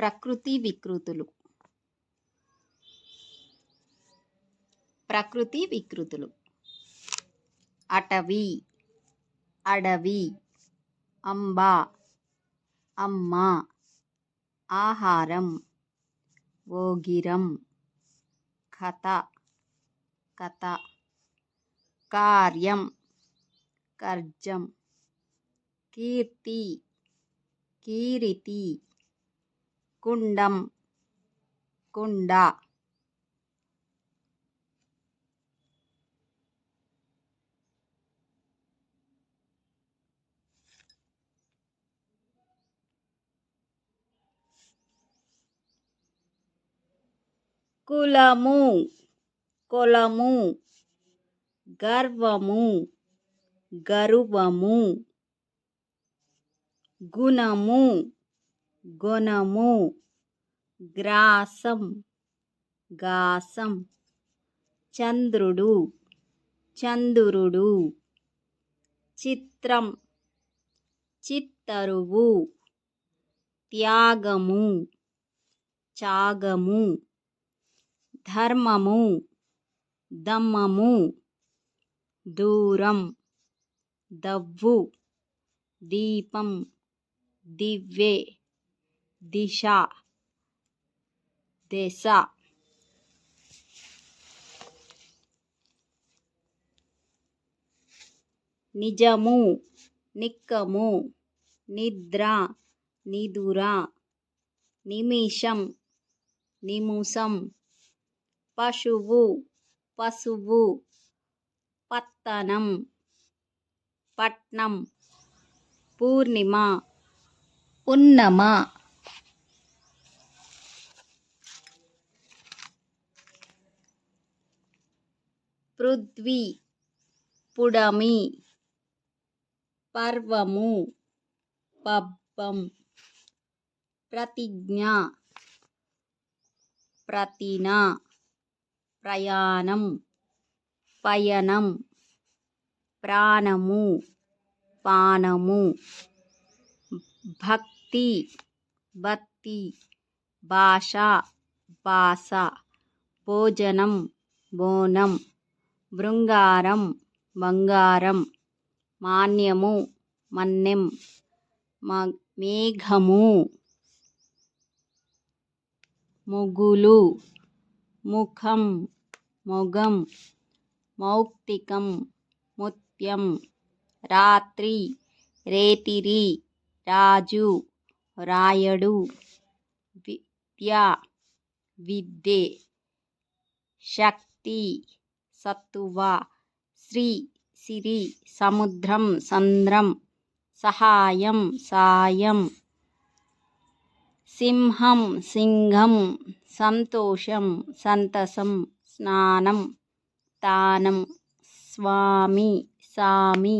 ప్రకృతి వికృతులు. ప్రకృతి వికృతులు. అటవీ అడవి అంబ అమ్మ ఆహారం ఓగిరం కథ కథ కార్యం కర్జం కీర్తి కీరితి కుండం. కుండ. కులము. కొలము. గర్వము. గరువము. గుణము. గుణము. గ్రాసం. గాసం. చంద్రుడు. చంద్రుడు. చిత్రం. చిత్తరువు. త్యాగము. చాగము. ధర్మము. దమ్మము. దూరం. దవ్వు. దీపం. దివ్వే. దిశ దశ. నిజము నిక్కము నిద్ర నిదుర నిమిషం నిముసం పశువు పశువు. పత్తనం పట్నం. పూర్ణిమ పున్నమ పృథ్వీ పుడమి పర్వము పబ్బం ప్రతిజ్ఞ ప్రతిన ప్రయాణం పయనం ప్రాణము పానము భక్తి భక్తి భాష బాస భోజనం బోనం బృంగారం బంగారం మాన్యము మన్నెం మేఘము ముగులు ముఖం మొగం మౌక్తికం ముత్యం రాత్రి రేతిరి రాజు రాయడు విద్య విద్యే శక్తి సత్తువ? శ్రీ సిరి సముద్రం సంద్రం సహాయం సాయం. సింహం సింహం సంతోషం సంతసం స్నానం తానం స్వామి సామి.